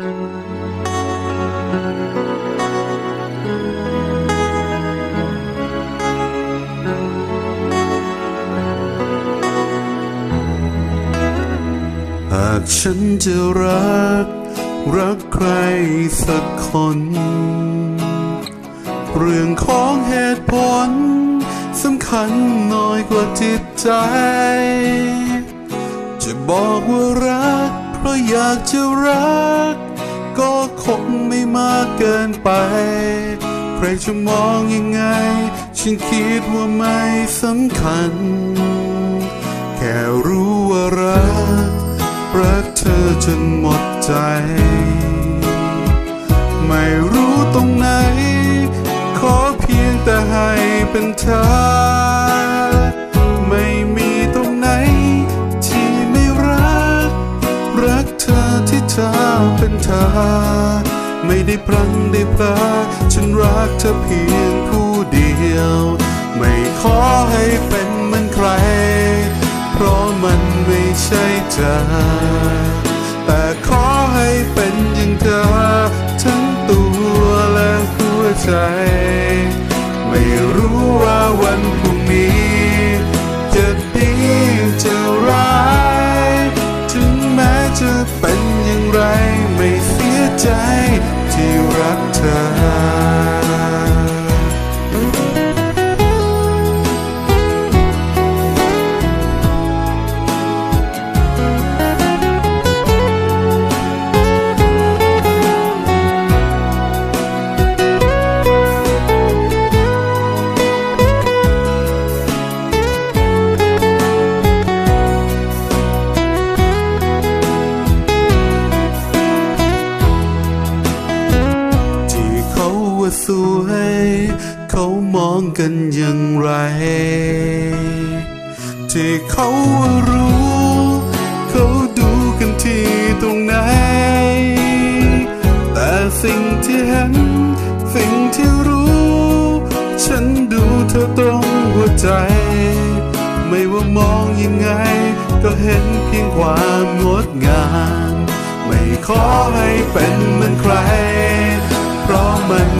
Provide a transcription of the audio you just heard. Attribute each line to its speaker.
Speaker 1: หากฉันจะรัก รักใครสักคน เรื่องของเหตุผลสำคัญน้อยกว่าจิตใจ จะบอกว่ารัก เพราะอยากจะรัก ก็คงไม่มากเกินไป ใครจะมองยังไง ฉันคิดว่าไม่สำคัญ แค่รู้ว่ารัก รักเธอจนหมดใจ ไม่รู้ตรงไหน ขอเพียงแต่ให้เป็นเธอ เธอเป็นเธอ ไม่ได้พลังได้พลาฉันรักเธอเพียงผู้เดียว ไม่ขอให้เป็นเหมือนใคร เพราะมันไม่ใช่เธอ แต่ขอให้เป็นอย่างเธอ ทั้งตัวและหัวใจ ว่าสวย เขามองกันอย่างไร ที่เขาว่ารู้ เขาดูกันที่ตรงไหน แต่สิ่งที่เห็น สิ่งที่รู้ ฉันดูเธอตรงหัวใจ ไม่ว่ามองยังไง ก็เห็นเพียงความงดงาม ไม่ขอให้เป็นเหมือนใคร เพราะมัน